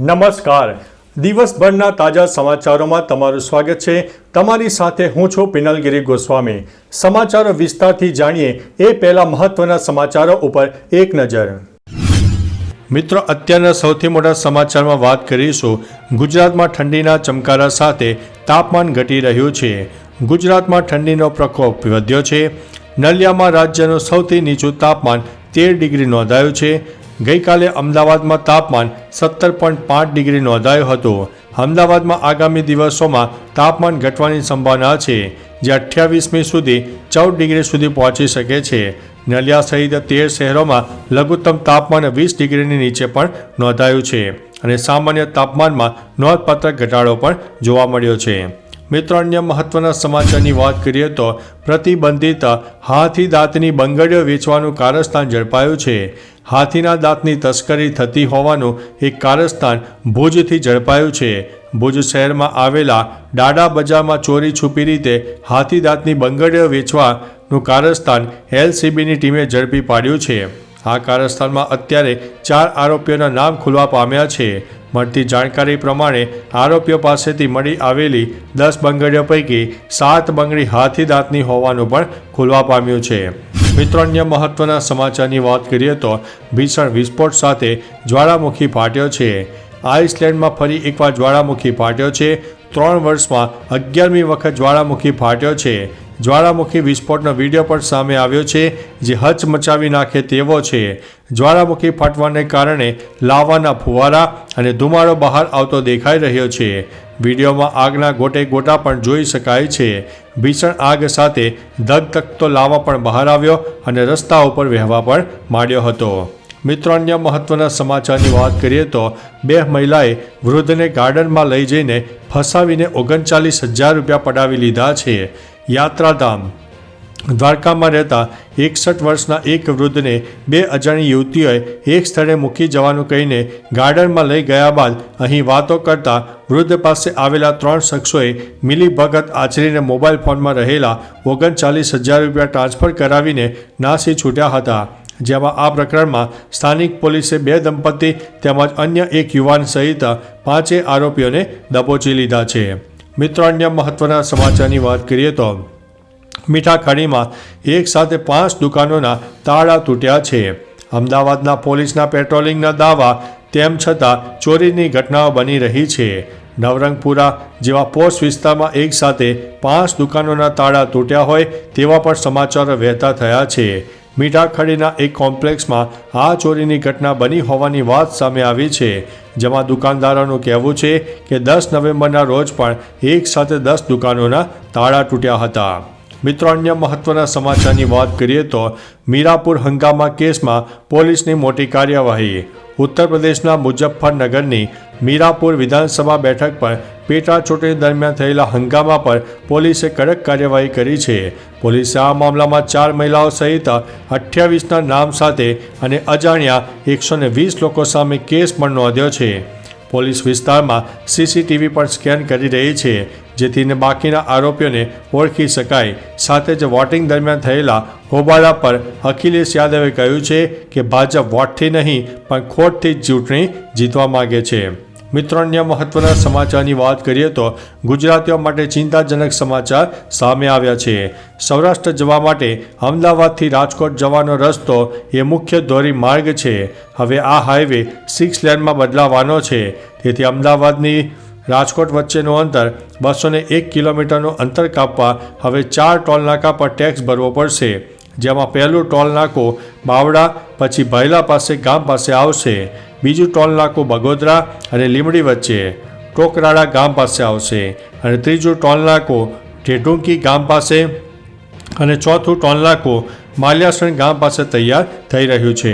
નમસ્કાર. દિવસભરના તાજા સમાચારોમાં તમારું સ્વાગત છે. તમારી સાથે હું છું પિનલગીરી ગોસ્વામી. સમાચારો વિસ્તારથી જાણીએ એ પહેલા મહત્વના સમાચારો ઉપર એક નજર. મિત્રો, અત્યારના સૌથી મોટા સમાચારમાં વાત કરીશું. ગુજરાતમાં ઠંડીના ચમકારા સાથે તાપમાન ઘટી રહ્યું છે. ગુજરાતમાં ઠંડીનો પ્રકોપ વધ્યો છે. નલિયામાં રાજ્યનું સૌથી નીચું તાપમાન તેર ડિગ્રી નોંધાયું છે. ગઈકાલે અમદાવાદમાં તાપમાન સત્તર પોઈન્ટ પાંચ ડિગ્રી નોંધાયું હતું. અમદાવાદમાં આગામી દિવસોમાં તાપમાન ઘટવાની સંભાવના છે, જે અઠ્યાવીસમી સુધી ચૌદ ડિગ્રી સુધી પહોંચી શકે છે. નલિયા સહિત તેર શહેરોમાં લઘુત્તમ તાપમાન વીસ ડિગ્રીની નીચે પણ નોંધાયું છે અને સામાન્ય તાપમાનમાં નોંધપાત્ર ઘટાડો પણ જોવા મળ્યો છે. મિત્રો, અન્ય મહત્વના સમાચારની વાત કરીએ તો પ્રતિબંધિત હાથી દાંતની બંગડીઓ વેચવાનું કારસ્તાન ઝડપાયું છે. હાથીના દાંતની તસ્કરી થતી હોવાનું એક કારસ્તાન ભુજથી ઝડપાયું છે. ભુજ શહેરમાં આવેલા ડાડા બજારમાં ચોરી છુપી રીતે હાથી દાંતની બંગડીઓ વેચવાનું કારસ્તાન એલસીબીની ટીમે ઝડપી પાડ્યું છે. આ કારસ્થાનમાં અત્યારે ચાર આરોપીઓના નામ ખુલવા પામ્યા છે. મળતી જાણકારી પ્રમાણે આરોપીઓ પાસેથી મળી આવેલી દસ બંગડીઓ પૈકી સાત બંગડી હાથી દાંતની હોવાનું પણ ખુલવા પામ્યું છે. મિત્રો, અન્ય મહત્વના સમાચારની વાત કરીએ તો ભીષણ વિસ્ફોટ સાથે જ્વાળામુખી ફાટ્યો છે. આઇસલેન્ડમાં ફરી એકવાર જ્વાળામુખી ફાટ્યો છે. ત્રણ વર્ષમાં અગિયારમી વખત જ્વાળામુખી ફાટ્યો છે. જ્વાળામુખી વિસ્ફોટનો વીડિયો પણ સામે આવ્યો છે, જે હચ મચાવી નાખે તેવો છે. જ્વાળામુખી ફાટવાને કારણે લાવાના ફુવારા અને ધુમાડો બહાર આવતો દેખાઈ રહ્યો છે. વિડીયોમાં આગના ગોટે ગોટા પણ જોઈ શકાય છે. ભીષણ આગ સાથે ધગધગતો લાવા પણ બહાર આવ્યો અને રસ્તા ઉપર વહેવા પણ માંડ્યો હતો. મિત્રો, અન્ય મહત્વના સમાચારની વાત કરીએ તો બે મહિલાએ વૃદ્ધને ગાર્ડનમાં લઈ જઈને ફસાવીને ઓગણચાલીસ હજાર રૂપિયા પડાવી લીધા છે. યાત્રાધામ. દ્વારકામાં રહેતા એકસઠ વર્ષના એક વૃદ્ધને બે અજાણી યુવતીઓએ એક સ્થળે મૂકી જવાનું કહીને ગાર્ડનમાં લઈ ગયા બાદ અહીં વાતો કરતા વૃદ્ધ પાસે આવેલા ત્રણ શખ્સોએ મિલીભગત આચરીને મોબાઈલ ફોનમાં રહેલા ઓગણચાલીસ હજાર રૂપિયા ટ્રાન્સફર કરાવીને નાસી છૂટ્યા હતા. જેમાં આ પ્રકરણમાં સ્થાનિક પોલીસે બે દંપતી તેમજ અન્ય એક યુવાન સહિત પાંચેય આરોપીઓને દબોચી લીધા છે. મિત્રો, અન્ય મહત્વના સમાચારની વાત કરીએ તો મીઠા ખાડીમાં એક સાથે પાંચ દુકાનોના તાળા તૂટ્યા છે. અમદાવાદના પોલીસના પેટ્રોલિંગના દાવા, તેમ છતાં ચોરીની ઘટનાઓ બની રહી છે. નવરંગપુરા જેવા પોસ્ટ વિસ્તારમાં એક સાથે પાંચ દુકાનોના તાળા તૂટ્યા હોય તેવા પણ સમાચારો વહેતા થયા છે. મીઠાખડીના એક કોમ્પ્લેક્સમાં આ ચોરીની ઘટના બની હોવાની વાત સામે આવી છે. જેમાં દુકાનદારોનું કહેવું છે કે દસ નવેમ્બરના રોજ પણ એક સાથે દસ દુકાનોના તાળા તૂટ્યા હતા. મિત્રો, અન્ય મહત્વના સમાચારની વાત કરીએ તો મીરાપુર હંગામા કેસમાં પોલીસની મોટી કાર્યવાહી. ઉત્તર પ્રદેશના મુજફ્ફરનગરની મીરાપુર વિધાનસભા બેઠક પર પેટા ચૂંટણી દરમિયાન થયેલા હંગામા પર પોલીસે કડક કાર્યવાહી કરી છે. પોલીસે આ મામલામાં ચાર મહિલાઓ સહિત અઠ્યાવીસના નામ સાથે અને અજાણ્યા એકસો વીસ લોકો સામે કેસ પણ નોંધ્યો છે. પોલીસ વિસ્તારમાં સીસીટીવી પણ સ્કેન કરી રહી છે. જેથી બાકીના આરોપીઓને ઓળખી શકાય. સાથે જ વોટિંગ દરમિયાન થયેલા હોબાળા પર અખિલેશ યાદવે કહ્યું છે કે ભાજપ વોટથી નહીં, પણ ખોટથી જ ચૂંટણી જીતવા માગે છે. મિત્રો, અન્ય મહત્વના સમાચારની વાત કરીએ તો ગુજરાતીઓ માટે ચિંતાજનક સમાચાર સામે આવ્યા છે. સૌરાષ્ટ્ર જવા માટે અમદાવાદથી રાજકોટ જવાનો રસ્તો એ મુખ્ય ધોરી માર્ગ છે. હવે આ હાઈવે સિક્સ લેનમાં બદલાવાનો છે. તેથી અમદાવાદની રાજકોટ વચ્ચેનું અંતર બસો એક કિલોમીટરનું અંતર કાપવા હવે ચાર ટોલનાકા પર ટેક્સ ભરવો પડશે, જેમાં પહેલું ટોલ નાકું બાવડા, પછી ભૈલા પાસે ગામ પાસે આવશે, બીજું ટોલ બગોદરા અને લીમડી વચ્ચે, ટોકરાળા ગામ પાસે આવશે અને ત્રીજું ટોલ નાકું ઢેઢુંકી ગામ પાસે અને ચોથું ટોલ નાકું માલ્યાસણ ગામ પાસે તૈયાર થઈ રહ્યું છે.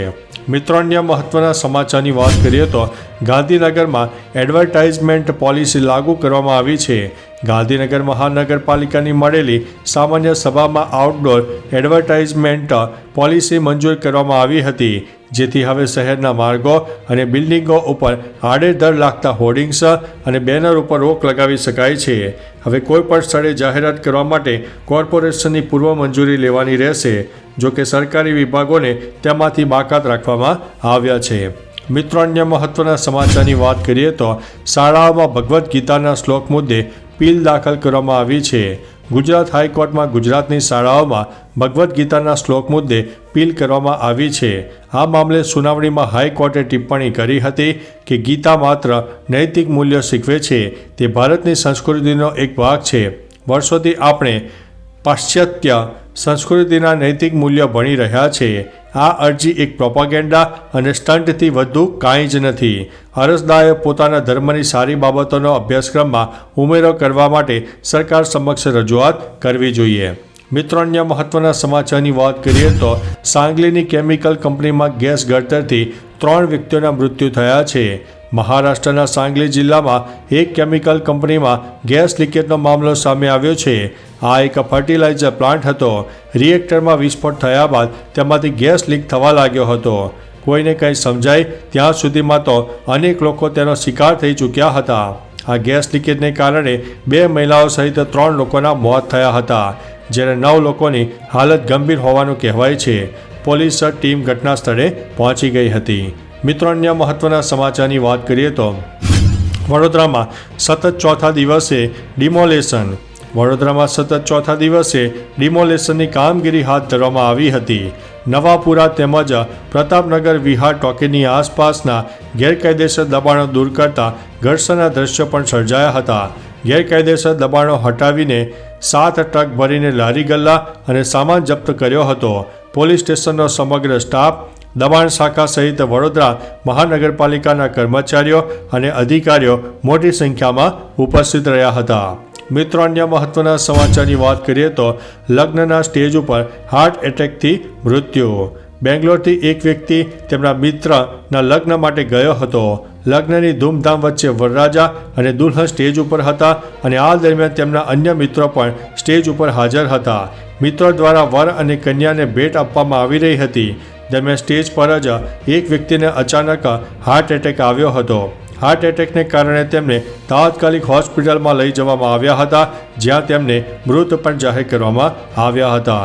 મિત્રો અન્ય મહત્વના સમાચારની વાત કરીએ તો ગાંધીનગરમાં એડવર્ટાઇઝમેન્ટ પોલિસી લાગુ કરવામાં આવી છે. ગાંધીનગર મહાનગરપાલિકાની મળેલી સામાન્ય સભામાં આઉટડોર એડવર્ટાઇઝમેન્ટ પોલિસી મંજૂર કરવામાં આવી હતી. જેથી હવે શહેરના માર્ગો અને બિલ્ડિંગો ઉપર આડેધડ લાગતા હોર્ડિંગ્સ અને બેનર ઉપર રોક લગાવી શકાય છે. હવે કોઈ પણ સ્થળે જાહેરાત કરવા માટે કોર્પોરેશનની પૂર્વ મંજૂરી લેવાની રહેશે, જો કે સરકારી વિભાગોને તેમાંથી બાકાત રાખવામાં આવ્યા છે. મિત્રો, અન્ય મહત્વના સમાચારની વાત કરીએ તો શાળાઓમાં ભગવદ્ ગીતાના શ્લોક મુદ્દે પીલ દાખલ કરવામાં આવી છે. ગુજરાત હાઈકોર્ટમાં ગુજરાતની શાળાઓમાં ભગવદ્ ગીતાના શ્લોક મુદ્દે પીલ કરવામાં આવી છે. આ મામલે સુનાવણીમાં હાઈકોર્ટે ટિપ્પણી કરી હતી કે ગીતા માત્ર નૈતિક મૂલ્યો શીખવે છે, તે ભારતની સંસ્કૃતિનો એક ભાગ છે. વર્ષોથી આપણે પાશ્ચાત્ય સંસ્કૃતિના નૈતિક મૂલ્યો ભણી રહ્યા છે. આ અરજી એક પ્રોપાગેન્ડા અને સ્ટંટથી વધુ કાંઈ જ નથી. અરજદારે પોતાના ધર્મની સારી બાબતોનો અભ્યાસક્રમમાં ઉમેરો કરવા માટે સરકાર સમક્ષ રજૂઆત કરવી જોઈએ. મિત્રો, અન્ય મહત્વના સમાચારની વાત કરીએ તો સાંગલીની કેમિકલ કંપનીમાં ગેસ ગળતરથી ત્રણ વ્યક્તિઓના મૃત્યુ થયા છે. મહારાષ્ટ્રના સાંગલી જિલ્લામાં એક કેમિકલ કંપનીમાં ગેસ લીકેજનો મામલો સામે આવ્યો છે. આ એક ફર્ટિલાઇઝર પ્લાન્ટ હતો. રિએક્ટરમાં વિસ્ફોટ થયા બાદ તેમાંથી ગેસ લીક થવા લાગ્યો હતો. કોઈને કંઈ સમજાય ત્યાં સુધીમાં તો અનેક લોકો તેનો શિકાર થઈ ચૂક્યા હતા. આ ગેસ લીકેજને કારણે બે મહિલાઓ સહિત ત્રણ લોકોના મોત થયા હતા. જ્યારે નવ લોકોની હાલત ગંભીર હોવાનું કહેવાય છે, પોલીસ ટીમ ઘટના સ્થળે પહોંચી ગઈ હતી. મિત્રો, અન્ય મહત્વના સમાચારની વાત કરીએ તો, વડોદરામાં સતત ચોથા દિવસે ડિમોલેશન. વડોદરામાં સતત ચોથા દિવસે ડિમોલેશનની કામગીરી હાથ ધરવામાં આવી હતી. નવાપુરા તેમજ પ્રતાપનગર, વિહાર ટોકીની આસપાસના ગેરકાયદેસર દબાણો દૂર કરતા ઘર્ષણના દ્રશ્યો પણ સર્જાયા હતા. ગેરકાયદેસર દબાણો હટાવીને સાત ટ્રક ભરીને લારી ગલ્લા અને સામાન જપ્ત કર્યો હતો. પોલીસ સ્ટેશનનો સમગ્ર સ્ટાફ, દબાણ શાખા સહિત વડોદરા મહાનગરપાલિકાના કર્મચારીઓ અને અધિકારીઓ મોટી સંખ્યામાં ઉપસ્થિત રહ્યા હતા. મિત્રો, અન્ય મહત્વના સમાચારની વાત કરીએ તો લગ્નના સ્ટેજ ઉપર હાર્ટ એટેકથી મૃત્યુ. બેંગ્લોરથી એક વ્યક્તિ તેમના મિત્રના લગ્ન માટે ગયો હતો. લગ્નની ધૂમધામ વચ્ચે વરરાજા અને દુલ્હન સ્ટેજ ઉપર હતા અને આ દરમિયાન તેમના અન્ય મિત્રો પણ સ્ટેજ ઉપર હાજર હતા. મિત્રો દ્વારા વર અને કન્યાને ભેટ આપવામાં આવી રહી હતી. દરમિયાન સ્ટેજ પર જ એક વ્યક્તિને અચાનક હાર્ટ એટેક આવ્યો હતો. હાર્ટ એટેકને કારણે તેમને તાત્કાલિક હોસ્પિટલમાં લઈ જવામાં આવ્યા હતા, જ્યાં તેમને મૃત પણ જાહેર કરવામાં આવ્યા હતા.